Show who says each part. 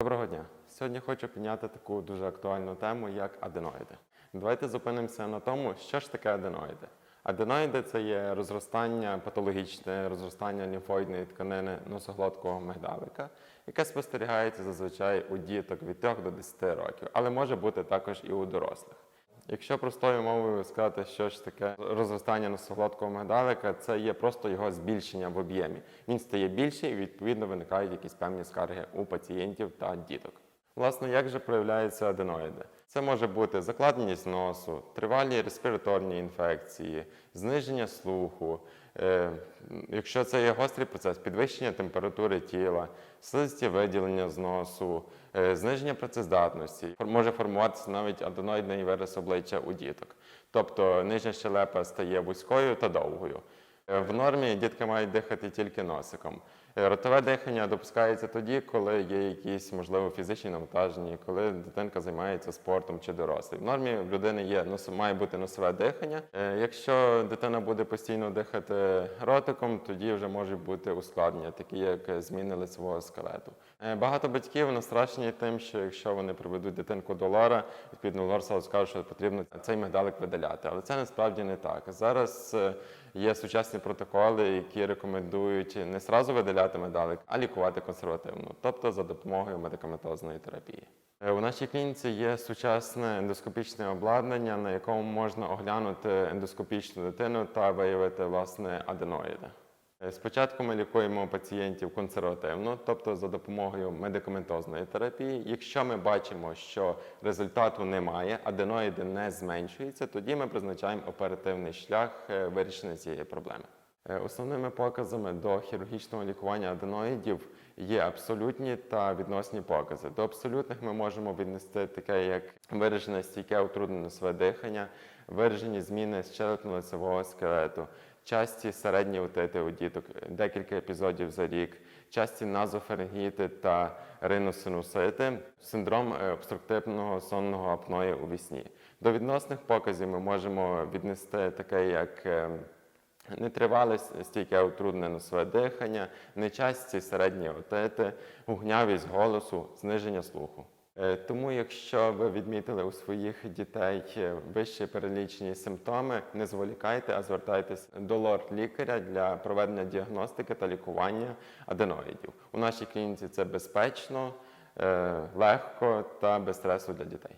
Speaker 1: Доброго дня. Сьогодні хочу підняти таку дуже актуальну тему, як аденоїди. Давайте зупинимося на тому, що ж таке аденоїди. Аденоїди це є розростання, патологічне розростання лімфоїдної тканини носоглоткого мигдалика, яке спостерігається зазвичай у діток від 3 до 10 років, але може бути також і у дорослих. Якщо простою мовою сказати, що ж таке розростання носоглоткого мигдалика, це є просто його збільшення в об'ємі. Він стає більший і відповідно виникають якісь певні скарги у пацієнтів та діток. Власне, як же проявляються аденоїди? Це може бути закладеність носу, тривалі респіраторні інфекції, зниження слуху. Е, якщо це є гострий процес, підвищення температури тіла, слизькі виділення з носу, е, зниження працездатності. Може формуватися навіть аденоїдний вираз обличчя у діток. Тобто нижня щелепа стає вузькою та довгою. Е, В нормі дітки мають дихати тільки носиком. Е, Ротове дихання допускається тоді, коли є якісь, можливо, фізичні навантаження, коли дитинка займається спортом чи дорослий. В нормі в людини є має бути носове дихання. Е, Якщо дитина буде постійно дихати ротиком, тоді вже можуть бути ускладнення, такі як зміни лицевого скелету. Багато батьків настрашені тим, що якщо вони приведуть дитинку до лора, відповідно лор скаже, що потрібно цей мигдалик видаляти. Але це насправді не так. Зараз є сучасні протоколи, які рекомендують не сразу видаляти медалик, а лікувати консервативно, тобто за допомогою медикаментозної терапії. Е, У нашій клініці є сучасне ендоскопічне обладнання, на якому можна оглянути ендоскопічну дитину та виявити власне аденоїди. Е, Спочатку ми лікуємо пацієнтів консервативно, тобто за допомогою медикаментозної терапії. Якщо ми бачимо, що результату немає, аденоїди не зменшуються, тоді ми призначаємо оперативний шлях е, вирішення цієї проблеми. Е, Основними показами до хірургічного лікування аденоїдів є абсолютні та відносні покази. До абсолютних ми можемо віднести таке, як виражене стійке утруднене носове дихання, виражені зміни щелепно-лицевого скелету, часті середні отити у діток, декілька епізодів за рік, часті назофарингіти та риносинусити, синдром е, обструктивного сонного апної у вісні. До відносних показів ми можемо віднести таке, як е, Нетривале стійке утруднене носове дихання, нечасті середні отити, гугнявість голосу, зниження слуху. Е, Тому, якщо ви відмітили у своїх дітей вищі перелічені симптоми, не зволікайте, а звертайтесь до лор-лікаря для проведення діагностики та лікування аденоїдів. У нашій клініці це безпечно, е, легко та без стресу для дітей.